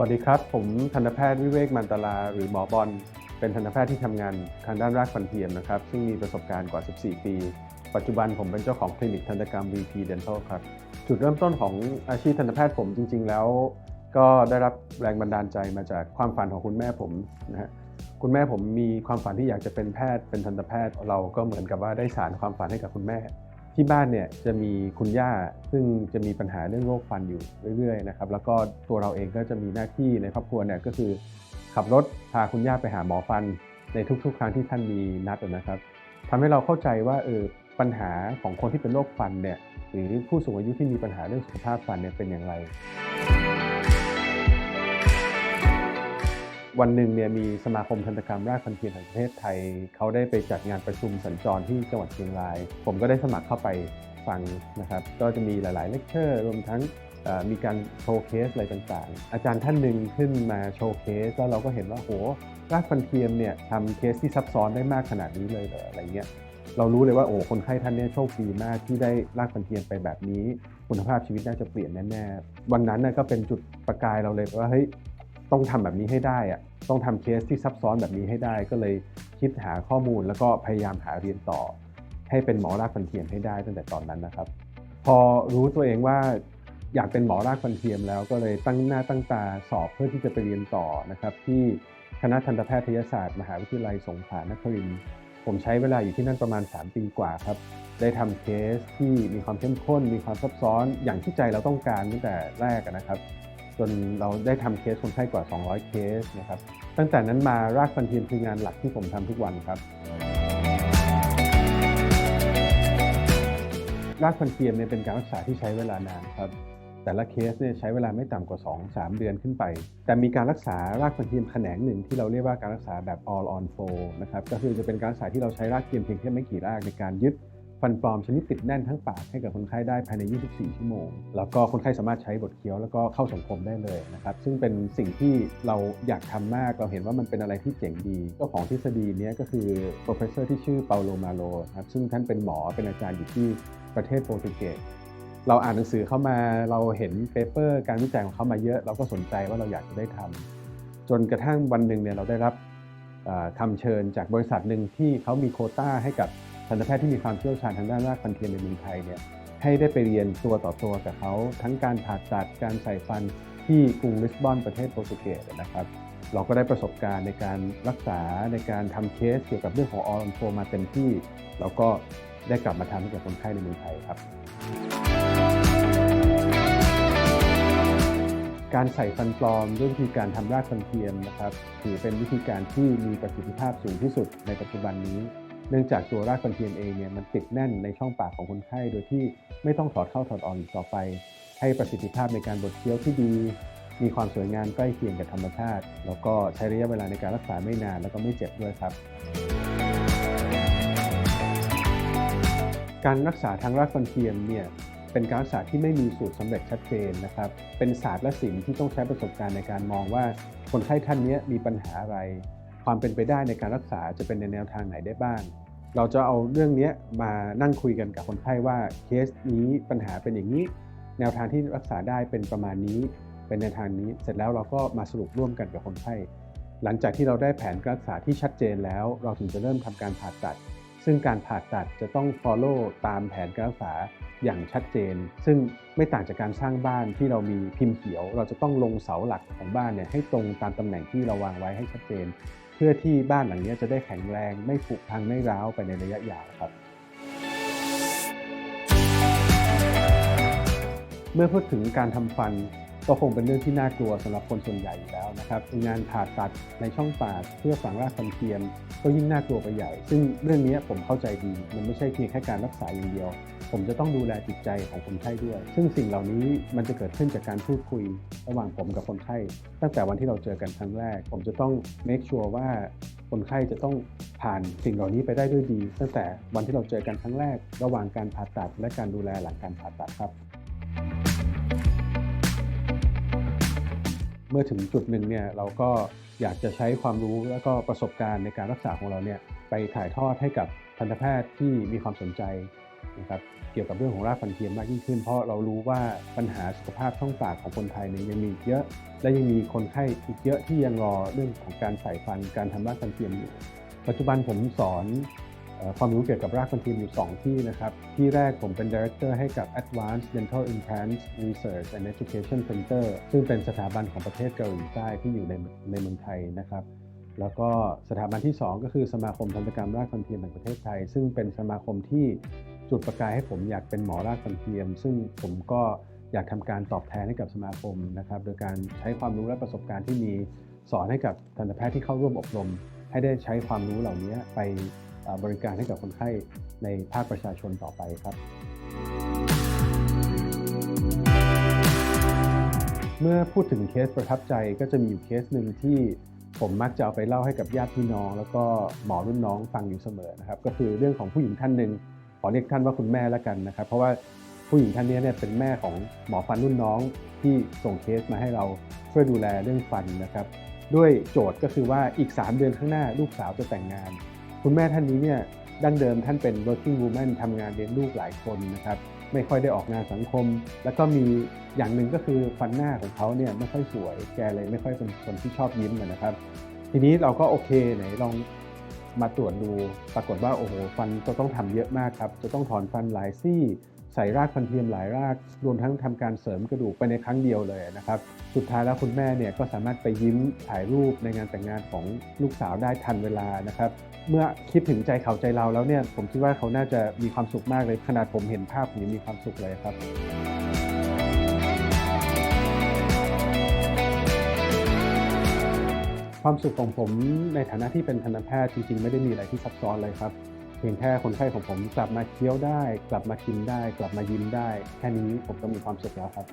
สวัสดีครับ ผมทันตแพทย์วิเวกมันตลาหรือหมอบอลเป็นทันตแพทย์ที่ทำงานทางด้านรากฟันเทียมนะครับ ซึ่งมีประสบการณ์กว่า 14 ปี ปัจจุบันผมเป็นเจ้าของคลินิกทันตกรรม VP Dental ครับ จุดเริ่มต้นของอาชีพทันตแพทย์ผมจริง ๆ แล้ว ก็ได้รับแรงบันดาลใจมาจากความฝันของคุณแม่ผมนะฮะคุณแม่ผมมีความฝันที่อยากจะเป็นแพทย์เป็นทันตแพทย์เราก็เหมือนกับว่าได้สานความฝันให้กับคุณแม่ ที่บ้านเนี่ยจะมีคุณย่าซึ่งจะมีปัญหาเรื่องโรคฟันอยู่เรื่อยๆนะครับแล้วก็ตัวเราเองก็จะมีหน้าที่ในครอบครัวเนี่ยก็คือ ขับรถพาคุณย่าไปหาหมอฟัน ในทุกๆ ครั้งที่ท่านมีนัดนะครับทำให้เราเข้าใจว่าเออปัญหาของคนที่เป็นโรคฟันเนี่ยหรือผู้สูงอายุที่มีปัญหาเรื่องสุขภาพฟันเนี่ยเป็นอย่างไร วันหนึ่งเนี่ยมีสมาคมทันตกรรมรากฟันเทียมแห่งประเทศไทย เขาได้ไปจัดงานประชุมสัญจรที่จังหวัดเชียงราย ผมก็ได้สมัครเข้าไปฟังนะครับ ก็จะมีหลาย ๆ เลคเชอร์ รวมทั้งมีการโชว์เคสอะไรต่างๆ อาจารย์ท่านหนึ่งขึ้นมาโชว์เคส แล้วเราก็เห็นว่าโหรากฟันเทียมเนี่ยทำเคสที่ซับซ้อนได้มากขนาดนี้เลยเหรออะไรเงี้ยเรารู้เลยว่าโอ้คนไข้ท่านเนี้โชคดีมากที่ได้รากฟันเทียมไปแบบนี้ คุณภาพชีวิตน่าจะเปลี่ยนแน่ๆวันนั้นน่ก็เป็นจุดประกายเราเลยว่าเฮ้ย ต้องทำแบบนี้ให้ได้อะต้องทำเคสที่ซับซ้อนแบบนี้ให้ได้ ก็เลยคิดหาข้อมูลแล้วก็พยายามหาเรียนต่อ ให้เป็นหมอรากฟันเทียมให้ได้ตั้งแต่ตอนนั้นนะครับ พอรู้ตัวเองว่าอยากเป็นหมอรากฟันเทียมแล้วก็เลยตั้งหน้าตั้งตาสอบเพื่อที่จะไปเรียนต่อนะครับ ที่คณะทันตแพทยศาสตร์ มหาวิทยาลัยสงขลานครินทร์ผมใช้เวลาอยู่ที่นั่นประมาณ 3 ปีกว่าครับ ได้ทำเคสที่มีความเข้มข้น มีความซับซ้อนอย่างที่ใจเราต้องการตั้งแต่แรกนะครับ จนเราได้ทำเคสคนไข้กว่า 200 เคสนะครับตั้งแต่นั้นมารากฟันเทียมคืองานหลักที่ผมทำทุกวันครับ รากฟันเทียมเนี่ยเป็นการรักษาที่ใช้เวลานานครับแต่ละเคสเนี่ยใช้เวลาไม่ต่ำกว่า 2-3 เดือนขึ้นไป แต่มีการรักษารากฟันเทียมแขนงหนึ่งที่เราเรียกว่าการรักษาแบบ all on four นะครับก็คือจะเป็นการรักษาที่เราใช้รากเทียมเพียงแค่ไม่กี่รากในการยึด ฟันปลอมชนิดติดแน่นทั้งปากให้กับคนไข้ได้ภายใน 24 ชั่วโมง แล้วก็คนไข้สามารถใช้บทเคี้ยวแล้วก็เข้าสังคมได้เลยนะครับ ซึ่งเป็นสิ่งที่เราอยากทำมาก เราเห็นว่ามันเป็นอะไรที่เจ๋งดี เจ้าของทฤษฎีนี้ก็คือ professor ที่ชื่อเปาโลมาโลครับ ซึ่งท่านเป็นหมอ เป็นอาจารย์อยู่ที่ประเทศโปรตุเกสเราอ่านหนังสือเข้ามา เราเห็นเปเปอร์ การวิจัยของเขามาเยอะ เราก็สนใจว่าเราอยากจะได้ทำจนกระทั่งวันหนึ่งเนี่ยเราได้รับคำเชิญจากบริษัทหนึ่งที่เขามีโคต้าให้กับ ทันตแพทย์ที่มีความเชี่ยวชาญทางด้านรากฟันเทียมในเมืองไทยเนี่ยให้ได้ไปเรียนตัวต่อตัวกับเขา ทั้งการผ่าตัดการใส่ฟันที่กรุงลิสบอนประเทศโปรตุเกสนะครับ เราก็ได้ประสบการณ์ในการรักษาในการทำเคสเกี่ยวกับเรื่องของออร์โฟมาเต็มที่แล้วก็ได้กลับมาทำให้กับคนไข้ในเมืองไทยครับ การใส่ฟันปลอมด้วยวิธีการทำรากฟันเทียมนะครับถือเป็นวิธีการที่มีประสิทธิภาพสูงที่สุดในปัจจุบันนี้ เนื่องจากตัวรากฟันเทียมเองเนี่ยมันติดแน่นในช่องปากของคนไข้โดยที่ไม่ต้องถอดเข้าถอดออกอีกต่อไป ให้ประสิทธิภาพในการบดเคี้ยวที่ดี มีความสวยงามใกล้เคียงกับธรรมชาติ แล้วก็ใช้ระยะเวลาในการรักษาไม่นานแล้วก็ไม่เจ็บด้วยครับ การรักษาทางรากฟันเทียมเนี่ยเป็นการรักษาที่ไม่มีสูตรสำเร็จชัดเจนนะครับ เป็นศาสตร์และศิลป์ที่ต้องใช้ประสบการณ์ในการมองว่าคนไข้ท่านนี้มีปัญหาอะไร ความเป็นไปได้ในการรักษาจะเป็นในแนวทางไหนได้บ้าง เราจะเอาเรื่องนี้มานั่งคุยกันกับคนไข้ว่าเคสนี้ปัญหาเป็นอย่างนี้ แนวทางที่รักษาได้เป็นประมาณนี้ เป็นแนวทางนี้เสร็จแล้วเราก็มาสรุปร่วมกันกับคนไข้หลังจากที่เราได้แผนการรักษาที่ชัดเจนแล้ว เราถึงจะเริ่มทำการผ่าตัด ซึ่งการผ่าตัดจะต้อง follow ตามแผนการรักษาอย่างชัดเจน ซึ่งไม่ต่างจากการสร้างบ้านที่เรามีพิมพ์เขียว เราจะต้องลงเสาหลักของบ้านเนี่ยให้ตรงตามตำแหน่งที่เราวางไว้ให้ชัดเจน พื่อที่บ้านหลังนี้จะได้แข็งแรงไม่ผุพังไม่ร้าวไปในระยะยาวครับ เมื่อพูดถึงการทำฟัน ก็คงเป็นเรื่องที่น่ากลัวสำหรับคนส่วนใหญ่อยู่แล้วนะครับงานผ่าตัดในช่องปากเพื่อฝังรากฟันเทียมก็ยิ่งน่ากลัวไปใหญ่ ซึ่งเรื่องนี้ผมเข้าใจดีมันไม่ใช่เพียงแค่การรักษาอย่างเดียว ผมจะต้องดูแลจิตใจของคนไข้ด้วย ซึ่งสิ่งเหล่านี้มันจะเกิดขึ้นจากการพูดคุย ระหว่างผมกับคนไข้ตั้งแต่วันที่เราเจอกันครั้งแรก ผมจะต้อง make sure ว่าคนไข้จะต้องผ่านสิ่งเหล่านี้ไปได้ด้วยดี ตั้งแต่วันที่เราเจอกันครั้งแรก ระหว่างการผ่าตัดและการดูแลหลังการผ่าตัดครับ เมื่อถึงจุดหนึ่งเนี่ยเราก็อยากจะใช้ความรู้แล้วก็ประสบการณ์ในการรักษาของเราเนี่ยไปถ่ายทอดให้กับทันตแพทย์ที่มีความสนใจนะครับเกี่ยวกับเรื่องของรากฟันเทียมมากยิ่งขึ้น เพราะเรารู้ว่าปัญหาสุขภาพช่องปากของคนไทยเนี่ยยังมีเยอะ และยังมีคนไข้อีกเยอะที่ยังรอเรื่องของการใส่ฟันการทำรากฟันเทียมอยู่ ปัจจุบันผมสอน ความรู้เกี่ยวกับรากฟันเทียมอยู่ 2 ที่นะครับ ที่แรกผมเป็น Director ให้กับ Advanced Dental Implants Research and Education Center ซึ่งเป็นสถาบันของประเทศเกาหลีใต้ที่อยู่ในในเมืองไทยนะครับ แล้วก็สถาบันที่ 2 ก็คือสมาคมทันตกรรมรากฟันเทียมแห่งประเทศไทย ซึ่งเป็นสมาคมที่จุดประกายให้ผมอยากเป็นหมอรากฟันเทียม ซึ่งผมก็อยากทำการตอบแทนให้กับสมาคมนะครับ โดยการใช้ความรู้และประสบการณ์ที่มีสอนให้กับทันตแพทย์ที่เข้าร่วมอบรม ให้ได้ใช้ความรู้เหล่านี้ไป บริการให้กับคนไข้ในภาคประชาชนต่อไปครับ เมื่อพูดถึงเคสประทับใจก็จะมีอยู่เคสหนึ่งที่ผมมักจะเอาไปเล่าให้กับญาติพี่น้อง แล้วก็หมอรุ่นน้องฟังอยู่เสมอนะครับก็คือเรื่องของผู้หญิงท่านหนึ่งขอเรียกท่านว่าคุณแม่แล้วกันนะครับ เพราะว่าผู้หญิงท่านนี้เนี่ยเป็นแม่ของหมอฟันรุ่นน้องที่ส่งเคสมาให้เราช่วยดูแลเรื่องฟันนะครับ ด้วยโจทย์ก็คือว่าอีก 3 เดือนข้างหน้าลูกสาวจะแต่งงาน คุณแม่ท่านนี้เนี่ยดั้งเดิมท่านเป็น working woman ทำงานเลี้ยงลูกหลายคนนะครับไม่ค่อยได้ออกงานสังคม แล้วก็มีอย่างหนึ่งก็คือฟันหน้าของเขาเนี่ยไม่ค่อยสวยแกเลยไม่ค่อยเป็นคนที่ชอบยิ้มนะครับ ทีนี้เราก็โอเคไหนลองมาตรวจดูปรากฏว่าโอ้โหฟันจะต้องทำเยอะมากครับ จะต้องถอนฟันหลายซี่ ใส่รากฟันเทียมหลายราก รวมทั้งทำการเสริมกระดูกไปในครั้งเดียวเลยนะครับ สุดท้ายแล้วคุณแม่เนี่ยก็สามารถไปยิ้มถ่ายรูปในงานแต่งงานของลูกสาวได้ทันเวลานะครับเมื่อคิดถึงใจเขาใจเราแล้วเนี่ยผมคิดว่าเขาน่าจะมีความสุขมากเลยขนาดผมเห็นภาพผมยังมีความสุขเลยครับความสุขของผมในฐานะที่เป็นทันตแพทย์จริงๆ ไม่ได้มีอะไรที่ซับซ้อนเลยครับ เพียงแค่คนไข้ของผมกลับมาเคี้ยวได้ กลับมากินได้ กลับมายิ้มได้ แค่นี้ผมก็มีความสุขแล้วครับ